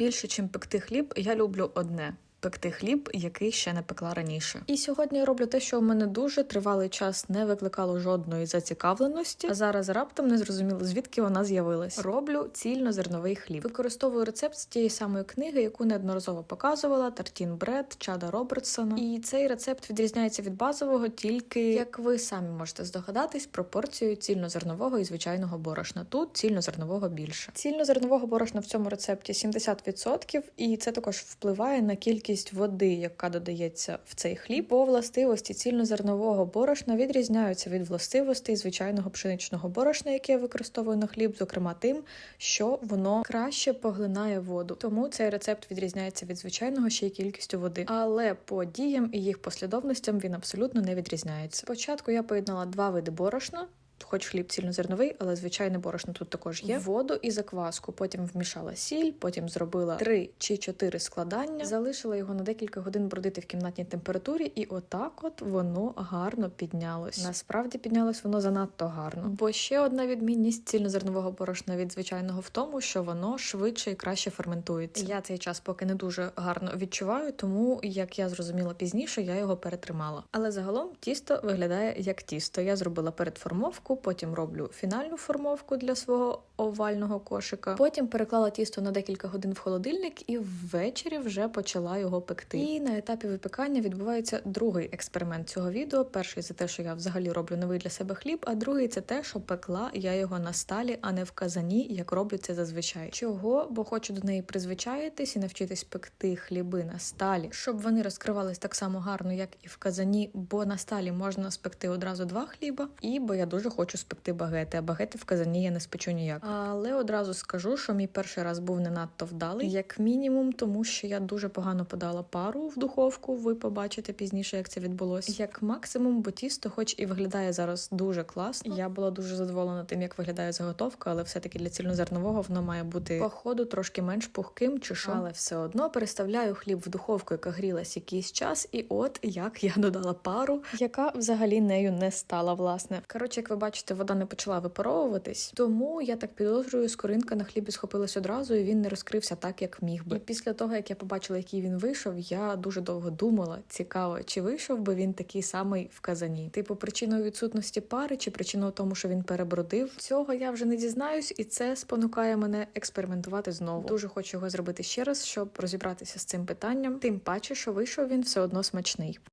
Більше, чим пекти хліб, я люблю одне. Пекти хліб, який ще не пекла раніше. І сьогодні я роблю те, що у мене дуже тривалий час не викликало жодної зацікавленості, а зараз раптом не зрозуміло, звідки вона з'явилась. Роблю цільнозерновий хліб. Використовую рецепт з тієї самої книги, яку неодноразово показувала Тартін Бред Чада Робертсона. І цей рецепт відрізняється від базового тільки, як ви самі можете здогадатись, пропорцією цільнозернового і звичайного борошна. Тут цільнозернового більше. Цільнозернового борошна в цьому рецепті 70%, і це також впливає на кількість води, яка додається в цей хліб. Бо властивості цільнозернового борошна відрізняються від властивостей звичайного пшеничного борошна, яке я використовую на хліб, зокрема тим, що воно краще поглинає воду. Тому цей рецепт відрізняється від звичайного ще й кількістю води. Але по діям і їх послідовностям він абсолютно не відрізняється. Спочатку я поєднала два види борошна. Хоч хліб цільнозерновий, але звичайне борошно тут також є. Воду і закваску. Потім вмішала сіль, потім зробила три чи чотири складання, залишила його на декілька годин бродити в кімнатній температурі, і отак от воно гарно піднялось. Насправді піднялось воно занадто гарно. Бо ще одна відмінність цільнозернового борошна від звичайного в тому, що воно швидше і краще ферментується. Я цей час поки не дуже гарно відчуваю, тому як я зрозуміла пізніше, я його перетримала. Але загалом тісто виглядає як тісто. Я зробила передформовку, потім роблю фінальну формовку для свого овального кошика. Потім переклала тісто на декілька годин в холодильник і ввечері вже почала його пекти. І на етапі випікання відбувається другий експеримент цього відео. Перший це те, що я взагалі роблю новий для себе хліб, а другий це те, що пекла я його на сталі, а не в казані, як роблю це зазвичай. Чого? Бо хочу до неї призвичаїтись і навчитись пекти хліби на сталі, щоб вони розкривались так само гарно, як і в казані, бо на сталі можна спекти одразу два хліба, і бо я дуже хочу спекти багети, а багети в казані я не спечу ніяк. Але одразу скажу, що мій перший раз був не надто вдалий, як мінімум, тому що я дуже погано подала пару в духовку. Ви побачите пізніше, як це відбулося. Як максимум, бо тісто, хоч і виглядає зараз дуже класно. Я була дуже задоволена тим, як виглядає заготовка, але все-таки для цільнозернового воно має бути по ходу трошки менш пухким чи що. Але все одно переставляю хліб в духовку, яка грілась якийсь час, і от як я додала пару, яка взагалі нею не стала. Власне, коротше, як ви бачите, вода не почала випаровуватись, тому я так підозрюю, скоринка на хлібі схопилась одразу, і він не розкрився так, як міг би. І після того, як я побачила, який він вийшов, я дуже довго думала. Цікаво, чи вийшов би він такий самий в казані. Типу, причиною відсутності пари, чи причиною тому, що він перебродив. Цього я вже не дізнаюсь, і це спонукає мене експериментувати знову. Дуже хочу його зробити ще раз, щоб розібратися з цим питанням. Тим паче, що вийшов він все одно смачний.